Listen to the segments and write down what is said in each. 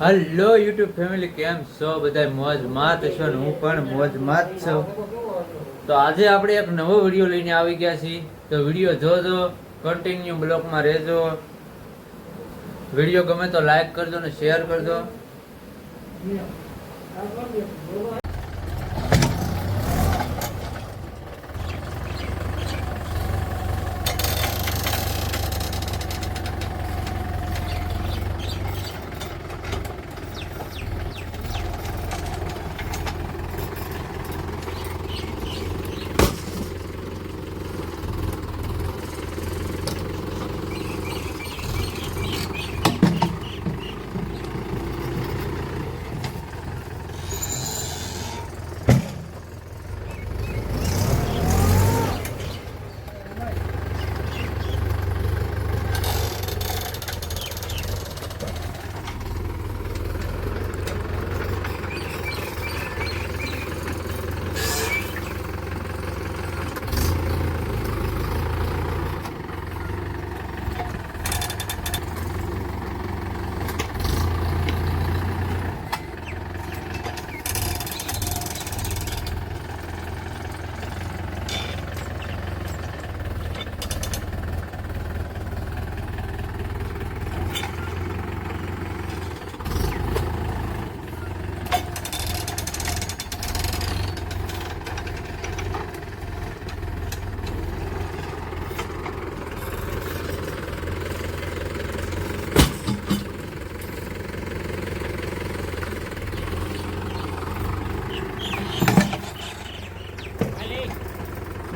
Hello YouTube family કેમ છો? બધા મોજ માત છો હું પણ મોજ માત છું. તો આજે આપણે એક નવો વીડિયો લઈને આવી ગયા છીએ. તો વીડિયો જોજો કન્ટિન્યુ બ્લોકમાં રહેજો. વીડિયો ગમે તો લાઈક કરજો ને શેર કરજો.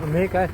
મેં काय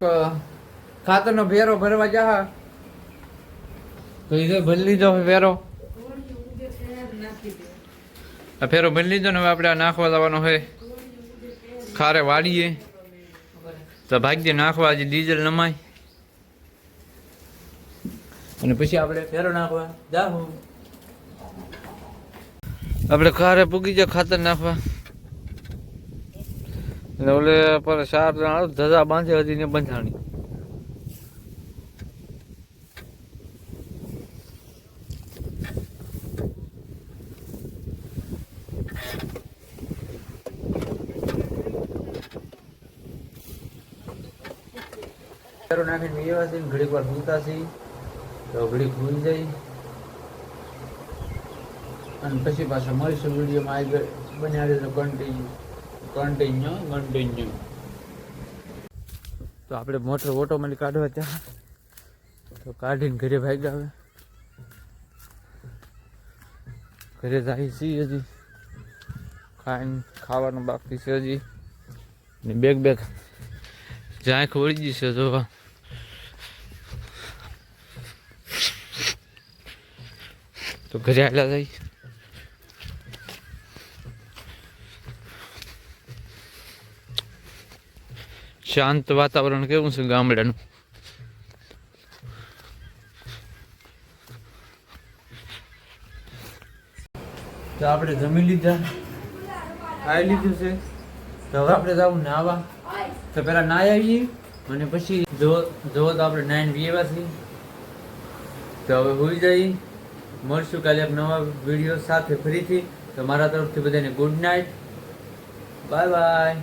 ખાતરનો ભેરો ભરવા જા તો ભરી લીધો ફેરો આ ફેરો ભરી લીધો ને આપણે આ નાખવા લાવવાનો હોય ખારે વાળીએ. તો ભાગ્ય નાખવા આજે ડીઝલ નમાય. અને પછી આપણે ફેરો નાખવા જા આપણે ખારે પૂગી જાય ખાતર નાખવા. એટલે ઓલે પર ચાર જણા ધજા બાંધી હતી ને બંધાણી. ફેરો નાખીને બેવા છે ઘડીક વાર ભૂલતા છે તો ઘડીક ભૂલી જાય. અને પછી પાછા મળીશું વિડીયોમાં આગળ. બન્યા કન્ટિન્યુ કન્ટિન્યુ કન્ટિન્યુ તો આપણે મોટર ઓટોમેટિક કાઢવા ત્યાં તો કાઢીને ઘરે ભાગ્યા હવે ઘરે જાય છીએ હજી. ખાઈને ખાવાનું બાકી છે હજી. ને બેગ બેગ જાય વળી જશે જોવા. તો ઘરે આવેલા જાય. શાંત વાતાવરણ કેવું છે ગામડાનું? તો આપણે જમી લીધા. ખાઈ લીધું છે. તો હવે આપણે જવું નાવા. તો પેલા નાહી આવીએ અને પછી જો જો તો આપણે નાઈન વીએવા છીએ. તો હવે હોઈ જઈએ મળશું કાલે એક નવા વીડિયો સાથે ફરીથી. તો મારા તરફથી બધાને ગુડ નાઇટ બાય બાય